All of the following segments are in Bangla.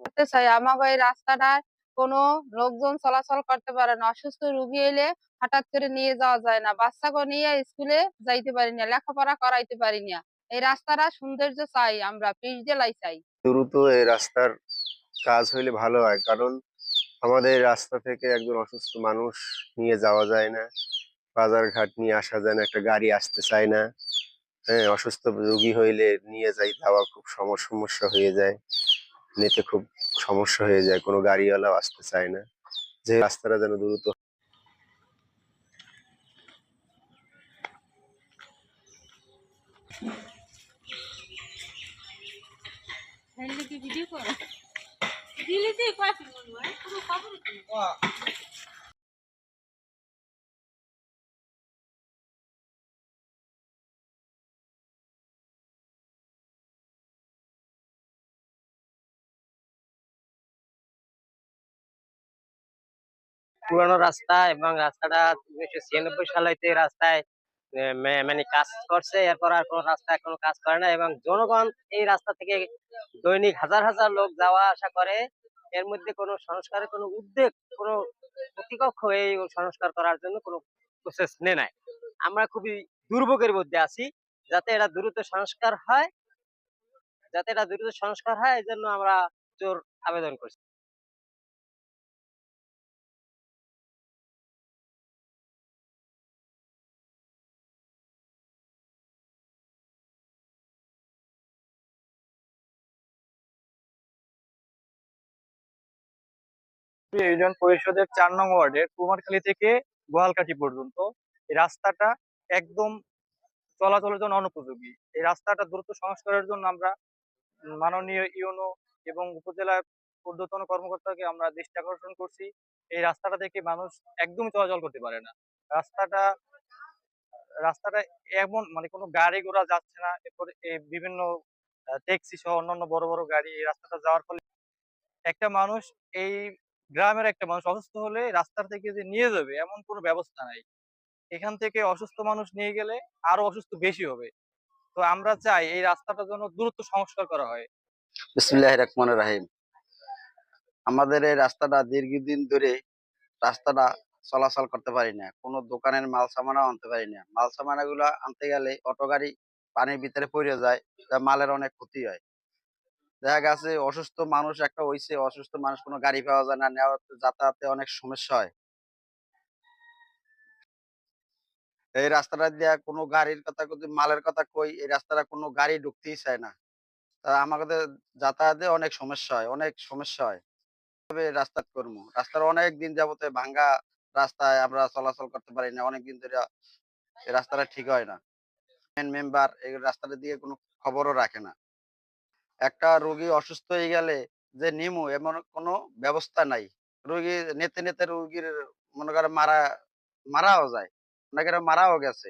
করতে রাস্তাটায় কোনো লোকজন চলাচল করতে পারে না। অসুস্থ রুগী এলে হঠাৎ করে নিয়ে যাওয়া যায় না। বাচ্চাকে নিয়ে স্কুলে যাইতে পারি না, লেখাপড়া করাইতে পারি না। এই রাস্তাটা সৌন্দর্য চাই, আমরা পিচ ঢালাই চাই। দ্রুত এই রাস্তার কাজ হইলে ভালো হয়, কারণ আমাদের রাস্তা থেকে একজন অসুস্থ মানুষ নিয়ে যাওয়া যায় না বাজার ঘাট নিয়ে আসা যায় না, একটা গাড়ি আসতে চায় না হ্যাঁ অসুস্থ রোগী হইলে নিয়ে যাই, যাওয়া খুব সমস্যা হয়ে যায়, নিতে খুব সমস্যা হয়ে যায়, কোনো গাড়িওয়ালাও আসতে চায় না। যে রাস্তাটা যেন দ্রুত পুরানো রাস্তা এবং রাস্তাটা উনিশশো ছিয়ানব্বই সালেতে রাস্তায় মানে কাজ করছে, এরপর আর কোনো রাস্তা এখনও কাজ করে না এবং জনগণ এই রাস্তা থেকে দৈনিক হাজার হাজার লোক যাওয়া আসা করে। এর মধ্যে কোনো সংস্কারের কোনো উদ্যোগ, কোনো কর্তৃপক্ষ এই সংস্কার করার জন্য কোনো প্রসেস নেয় নাই। আমরা খুবই দুর্ভোগের মধ্যে আছি, যাতে এটা দ্রুত সংস্কার হয়, যাতে এটা দ্রুত সংস্কার হয় এই জন্য আমরা জোর আবেদন করছি। ইউনিয়ন পরিষদের চার নং ওয়ার্ডের কুমারখালী থেকে গোয়ালকাঠি পর্যন্ত। এই রাস্তাটা একদম চলাচলের জন্য অনুপযোগী। এই রাস্তাটা দ্রুত সংস্কারের জন্য আমরা মাননীয় ইউনো এবং উপজেলার ঊর্ধ্বতন কর্মকর্তাকে আমরা দৃষ্টি আকর্ষণ করছি। এই রাস্তাটা থেকে মানুষ একদমই চলাচল করতে পারে না। রাস্তাটা রাস্তাটা এমন মানে কোনো গাড়ি ঘোড়া যাচ্ছে না। এরপরে এই বিভিন্ন ট্যাক্সি সহ অন্যান্য বড় বড় গাড়ি এই রাস্তাটা যাওয়ার ফলে একটা মানুষ এই গ্রামের একটা মানুষ অসুস্থ হলে রাস্তার থেকে যে নিয়ে যাবে, এমন কোনো ব্যবস্থা নাই। এখান থেকে অসুস্থ মানুষ নিয়ে গেলে আরও অসুস্থ বেশি হবে। তো আমরা চাই এই রাস্তাটা যেন দ্রুত সংস্কার করা হয়। আমাদের এই রাস্তাটা দীর্ঘদিন ধরে রাস্তাটা চলাচল করতে পারি না। কোনো দোকানের মাল সামানাও আনতে পারি না। মাল সামানা গুলা আনতে গেলে অটো গাড়ি পানির ভিতরে পড়ে যায় তা মালের অনেক ক্ষতি হয়। দেখা গেছে অসুস্থ মানুষ একটা হইছে, অসুস্থ মানুষ কোনো গাড়ি পাওয়া যায় না নেওয়া যাতায়াতে অনেক সমস্যা হয়। এই রাস্তাটা দিয়া কোনো গাড়ির কথা যদি মালের কথা কই, এই রাস্তাটা কোনো গাড়ি ঢুকতেই চায় না। আমাদের যাতায়াতে অনেক সমস্যা হয়, অনেক সমস্যা হয়। তবে রাস্তা করব। রাস্তার অনেক দিন যাবতে ভাঙ্গা রাস্তায় আমরা চলাচল করতে পারি না, অনেক দিন ধরে রাস্তাটা ঠিক হয় না। মেম্বার এই রাস্তাটা দিয়ে কোনো খবরও রাখে না। একটা রোগী অসুস্থ হয়ে গেলে যে নিমু, এমন কোনো ব্যবস্থা নাই। রোগী নেতে নেতে রোগীর মনে করে মারা, মারাও যায়। অনেকের মারাও গেছে।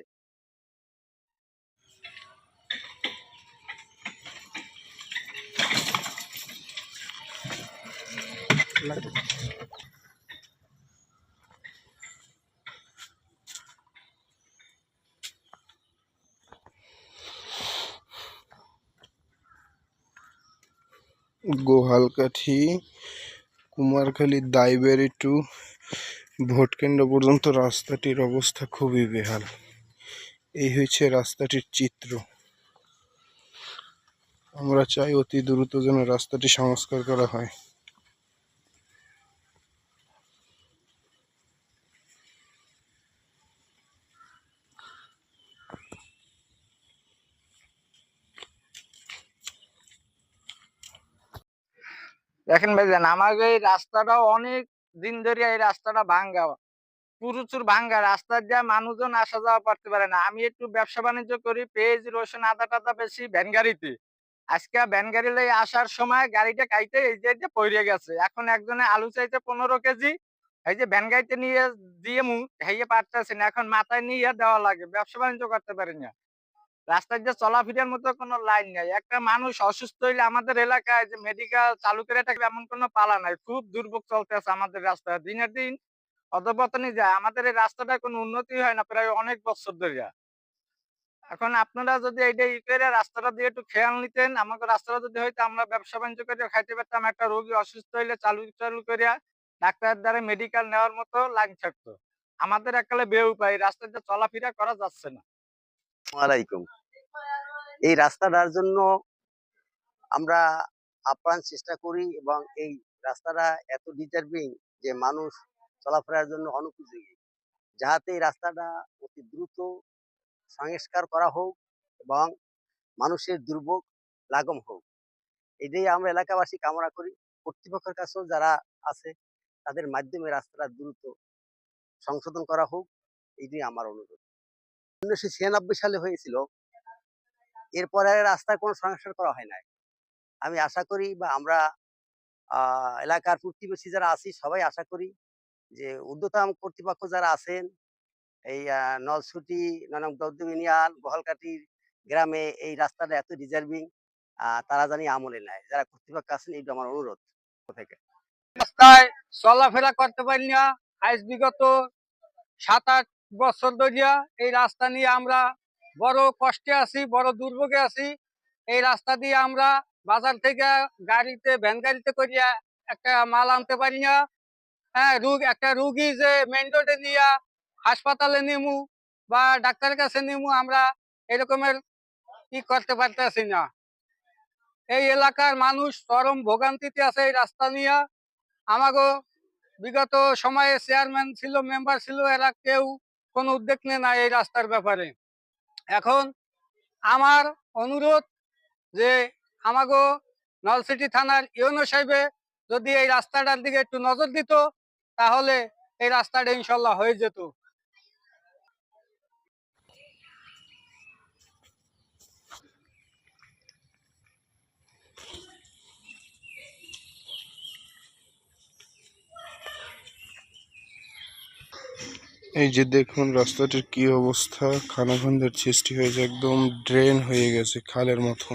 গোহালকাঠি কুমারখালী দাইবেরি টু, ভোটকেন্দ্র পর্যন্ত রাস্তাটির অবস্থা খুবই বেহাল। এই হয়েছে রাস্তাটির চিত্র। আমরা চাই অতি দ্রুত যেন রাস্তাটি সংস্কার করা হয়। দেখেন ভাইজান আমাকে এই রাস্তাটা অনেক দিন ধরে এই রাস্তাটা ভাঙ্গা। প্রচুর ভাঙ্গা। রাস্তা দিয়ে মানুষজন আসা যাওয়া করতে পারে না। আমি একটু ব্যবসা বাণিজ্য করি, পেঁয়াজ, রসুন আদা টাদা বেশি, ভ্যান গাড়িতে। আজকে ভ্যান গাড়ি লই আসার সময় গাড়িটা কাইতে এই যে যে পড়ে গেছে। এখন একজনে আলু চাইতে পনেরো কেজি। এই যে ভ্যান গাড়িতে নিয়ে দিয়ে মু হেয়ে পারতেছি না। এখন মাথায় নিয়ে দেওয়া লাগে। ব্যবসা বাণিজ্য করতে পারি না। রাস্তায় যে চলাফেরার মতো কোনো লাইন নাই। একটা মানুষ অসুস্থ হইলে আমাদের এলাকায় যে মেডিকেল চালু করে থাকবে এমন কোনো পালা নাই। খুব দুর্ভোগ চলতেছে আমাদের রাস্তায়। দিনের দিন অধপতনই যায়। আমাদের এই রাস্তাটায় কোনো উন্নতি হয় না প্রায় অনেক বছর ধরে এখন আপনারা যদি এইটা ই করে রাস্তাটা দিয়ে একটু খেয়াল নিতেন, আমাকে রাস্তাটা যদি হইতো, আমরা ব্যবসা বাণিজ্য করে খাইতে পারতাম। একটা রোগী অসুস্থ হইলে চালু চালু করিয়া ডাক্তারের দ্বারা মেডিকেল নেওয়ার মতো লাইন থাকতো। আমাদের এককালে বে উপায় রাস্তাতে চলাফেরা করা যাচ্ছে না। আলাইকুম। এই রাস্তাটার জন্য আমরা আপ্রাণ চেষ্টা করি এবং এই রাস্তাটা এত ডিটারবিং যে মানুষ চলাফেরার জন্য অনুপযোগী। যাহাতে এই রাস্তাটা অতি দ্রুত সংস্কার করা হোক এবং মানুষের দুর্ভোগ লাগম হোক। এটাই আমরা এলাকাবাসী কামনা করি। কর্তৃপক্ষের কাছেও যারা আছে, তাদের মাধ্যমে রাস্তাটা দ্রুত সংশোধন করা হোক। এটাই আমার অনুরোধ। উনিশশো ছিয়ানব্বই সালে হয়েছিল। এরপরে আর রাস্তার কোনো সংস্কার করা হয় নাই। আমি আশা করি বা আমরা এলাকার প্রতিবেশী যারা আছি সবাই আশা করি যে উদ্যতন কর্তৃপক্ষ যারা আছেন এই আহ, নলছুটি ননক দদ্দম ইউনিয়ন বহলকাটির গ্রামে এই রাস্তাটা এত রিজার্ভিং তারা জানি আমলে নেয়। যারা কর্তৃপক্ষ আছেন এইটা আমার অনুরোধ থেকে। রাস্তায় চলাফেরা করতে পারি না। আজ বিগত সাত আট বছর ধরিয়া এই রাস্তা নিয়ে আমরা বড় কষ্টে আছি, বড় দুর্ভোগে আছি। এই রাস্তা দিয়ে আমরা বাজার থেকে গাড়িতে, ভ্যান গাড়িতে করিয়া একটা মাল আনতে পারি না। হ্যাঁ রুগ, একটা রুগী যে মেন রোডে নিয়ে হাসপাতালে নিমু বা ডাক্তারের কাছে নিমু, আমরা এরকমের ই করতে পারতেছি না। এই এলাকার মানুষ চরম ভোগান্তিতে আছে এই রাস্তা নিয়ে। আমাগো বিগত সময়ে চেয়ারম্যান ছিল মেম্বার ছিল, এরা কেউ কোনো উদ্যোগ নেয় না এই রাস্তার ব্যাপারে। এখন আমার অনুরোধ যে আমাগো নলসিটি থানার ইউনো সাহেবে যদি এই রাস্তাটার দিকে একটু নজর দিত, তাহলে এই রাস্তাটা ইনশাল্লাহ হয়ে যেত। এই যে দেখুন, রাস্তাটির কি অবস্থা? খানাখন্দের সৃষ্টি হয়েছে, একদম ড্রেন হয়ে গেছে খালের মতো।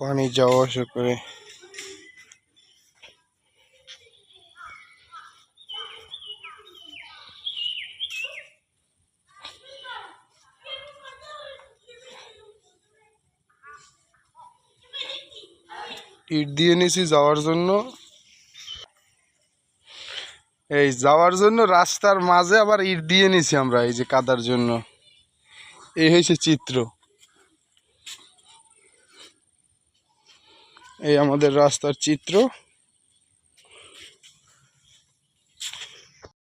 পানি যাওয়া আসা করে। ইট দিয়ে নিছি যাওয়ার জন্য এই যাওয়ার জন্য রাস্তার মাঝে আবার ইট দিয়ে নিছি আমরা, এই যে কাদার জন্য। এই হয়েছে চিত্র। এই আমাদের রাস্তার চিত্র।